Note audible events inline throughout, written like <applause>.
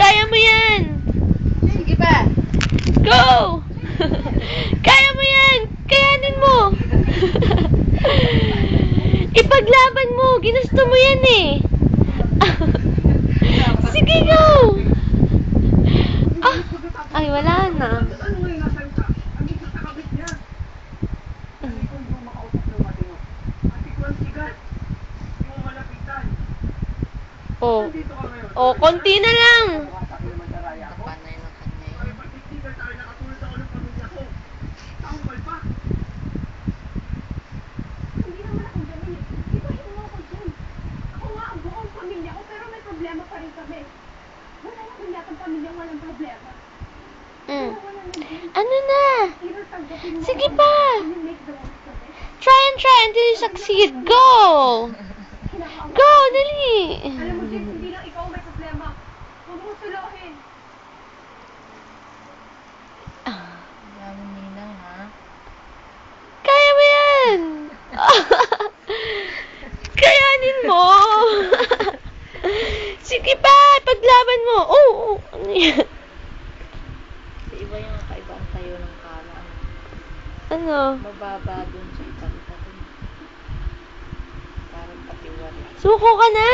Kaya mo yan! Sige pa. Go! <laughs> Kaya mo yan! Kayanin mo! <laughs> Ipaglaban mo! Ginusto mo yan eh! <laughs> Sige, go! Ah! Ay, wala na. Ano ngayon nasa ka? Ang isa sa kabit niya. Ano ikaw yung makausap ng matino? At ikaw ang sigat. Yung malapitan. Oh. Nandito ka ngayon. Oh, konti na lang. Tumatak naman sa raya ko. Panay ng kanya Ay, ba't hindi ka tayo nakatulad ako ng pamilya ko? Tanggal pa. Hindi naman ako ganun eh. Di ba hindi mo ako dyan? Ako nga ang buong pamilya ko, pero may problema pa rin kami. Wala na kung yatang pamilya walang problema. Mm. Na. Ano na? Sige pa. Try and try until you succeed. Go! Go! Dali! Alam mo, James, hindi lang ikaw may problema. Huwag mo suluhin. Dami ninang ha. Kaya mo yan! <laughs> Kayanin mo! <laughs> Sige pa! Paglaban mo! Oo! Oh, Ano yan? Iba yung kaibang tayo ng kama. Ano? Mababa dun sa Suko ka na?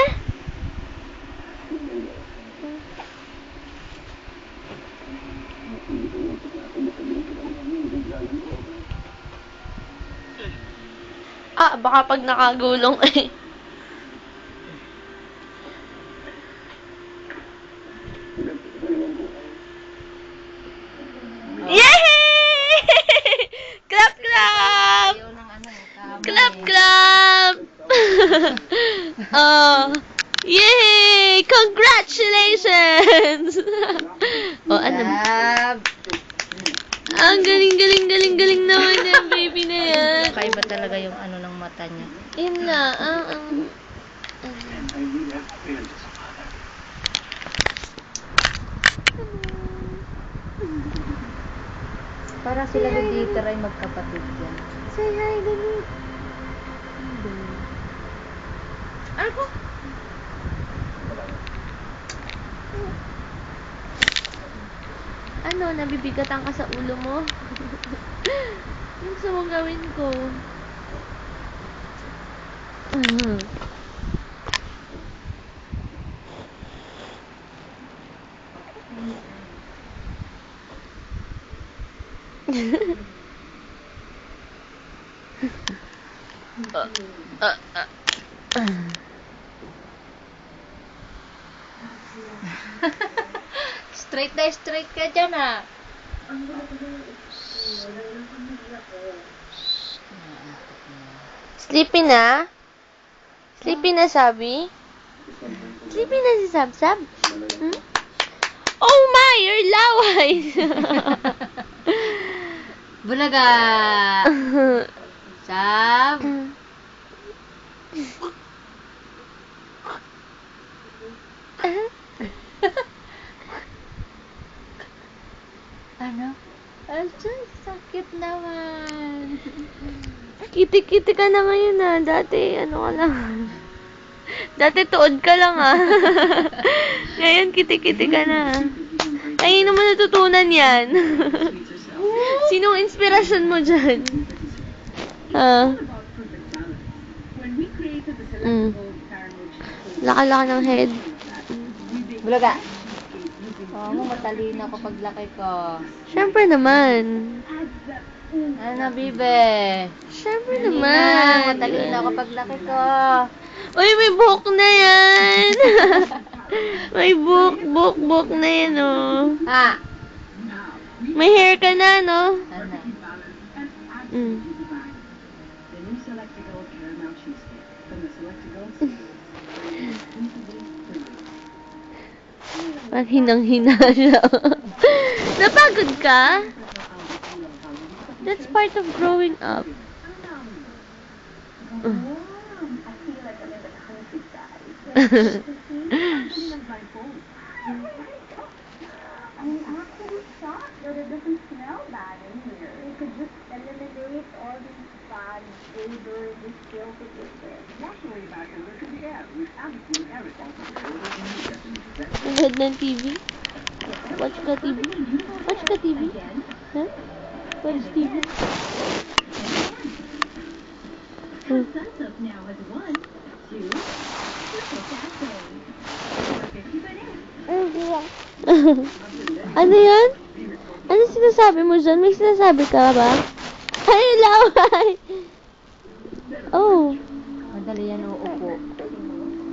Ah, baka pag nakagulong eh. Yay! clap, clap! Ayaw ng ano eh. Kama Clap, eh. clap! Oh, yay! Congratulations! <laughs> oh, ano? Ang galing, galing, galing, galing naman yan, baby na <laughs> yan. Kaiba talaga yung ano ng mata niya. Yun na, ang, ang, Parang sila ni Dieter ay magkapatid yan. say hi, dali. Ano ko? Ano, nabibigatan ka sa ulo mo? <laughs> Ano gusto gawin ko? Mhm. <laughs> Uh, uh, uh. <laughs> straight na straight ka dyan ah. Sleepy na? Sleepy na, sabi? Sleepy na si Sab Sab? Hmm? Oh my, you're laway! <laughs> Bulaga! <laughs> Sab! ano? Asan, sakit naman. Kiti-kiti ka na ngayon ah. Dati, ano ka lang. <laughs> Dati tuod ka lang ah. <laughs> Ngayon, kiti-kiti ka na. Ay, naman natutunan yan. <laughs> Sinong inspirasyon mo dyan? Ah. The Mm. Laka-laka ng head. Bulaga! Oo mo, matalino kapag laki ko. Siyempre naman. Ano, bibe? Siyempre Hindi naman. na, matalino kapag laki ko. Uy, may buhok na yan. <laughs> may buhok, buhok, buhok na yan, oh. Ha? May hair ka na, no? Ano? Mm. Parang hinang-hina <laughs> siya. Napagod ka? That's part of growing up. <laughs> <laughs> I feel like I'm in the countryside. I'm actually shocked that it doesn't smell bad in here. We could just eliminate all these bad Nanood ng TV? Watch ka TV? Watch ka TV? Ha? Watch TV? Hmm. <laughs> ano yan? Ano sinasabi mo dyan? May sinasabi ka ba? Ay, laway! Oh. Madali yan uupo.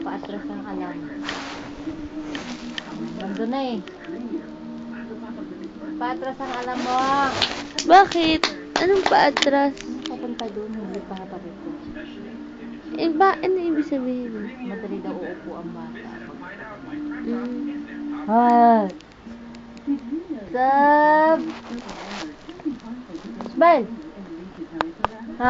Paatras ang alam. Nandun na eh. Paatras ang alam mo. Bakit? Anong paatras? Papunta doon, hindi pa pa rito. Eh, ba? Ano ibig sabihin? Madali daw uupo ang bata. Mm. Hi! Sup? Smile!